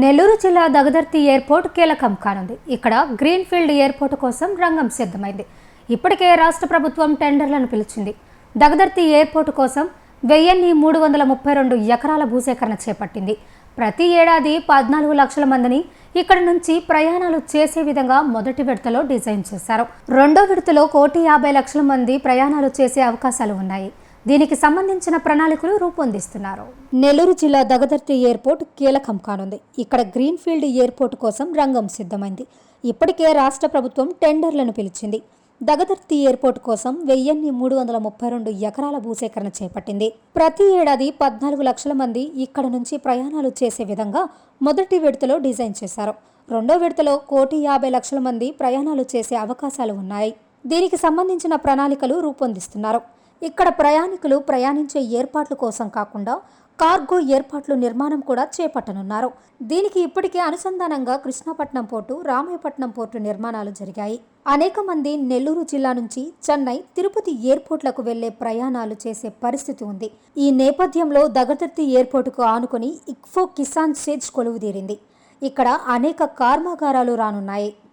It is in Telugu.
నెల్లూరు జిల్లా దగదర్తి ఎయిర్పోర్ట్ కీలకం కానుంది. ఇక్కడ గ్రీన్ఫీల్డ్ ఎయిర్పోర్ట్ కోసం రంగం సిద్ధమైంది. ఇప్పటికే రాష్ట్ర ప్రభుత్వం టెండర్లను పిలిచింది. దగదర్తి ఎయిర్పోర్ట్ కోసం వెయ్యిన్ని మూడు వందల ముప్పై రెండు ఎకరాల భూసేకరణ చేపట్టింది. ప్రతి ఏడాది పద్నాలుగు లక్షల మందిని ఇక్కడ నుంచి ప్రయాణాలు చేసే విధంగా మొదటి విడతలో డిజైన్ చేశారు. రెండో విడతలో కోటి యాభై లక్షల మంది ప్రయాణాలు చేసే అవకాశాలు ఉన్నాయి. దీనికి సంబంధించిన ప్రణాళికలు రూపొందిస్తున్నారు. నెల్లూరు జిల్లా దగదర్తి ఎయిర్పోర్ట్ కీలకం కానుంది. ఇక్కడ గ్రీన్ఫీల్డ్ ఎయిర్పోర్ట్ కోసం రంగం సిద్ధమైంది. ఇప్పటికే రాష్ట్ర ప్రభుత్వం టెండర్లను పిలిచింది. దగదర్తి ఎయిర్పోర్ట్ కోసం వెయ్యిన్ని మూడు వందల ముప్పై రెండు ఎకరాల భూసేకరణ చేపట్టింది. ప్రతి ఏడాది పద్నాలుగు లక్షల మంది ఇక్కడ నుంచి ప్రయాణాలు చేసే విధంగా మొదటి విడతలో డిజైన్ చేశారు. రెండో విడతలో కోటి యాభై లక్షల మంది ప్రయాణాలు చేసే అవకాశాలు ఉన్నాయి. దీనికి సంబంధించిన ప్రణాళికలు రూపొందిస్తున్నారు. ఇక్కడ ప్రయాణికులు ప్రయాణించే ఏర్పాట్ల కోసం కాకుండా కార్గో ఏర్పాట్లు నిర్మాణం కూడా చేపట్టనున్నారు. దీనికి ఇప్పటికే అనుసంధానంగా కృష్ణపట్నం పోర్టు రామాయపట్నం పోర్టు నిర్మాణాలు జరిగాయి. అనేక మంది నెల్లూరు జిల్లా నుంచి చెన్నై తిరుపతి ఎయిర్పోర్ట్లకు వెళ్ళే ప్రయాణాలు చేసే పరిస్థితి ఉంది. ఈ నేపథ్యంలో దగదర్తి ఎయిర్పోర్టుకు ఆనుకుని ఇక్ఫో కిసాన్ సేజ్ కొలువుదీరింది. ఇక్కడ అనేక కర్మాగారాలు రానున్నాయి.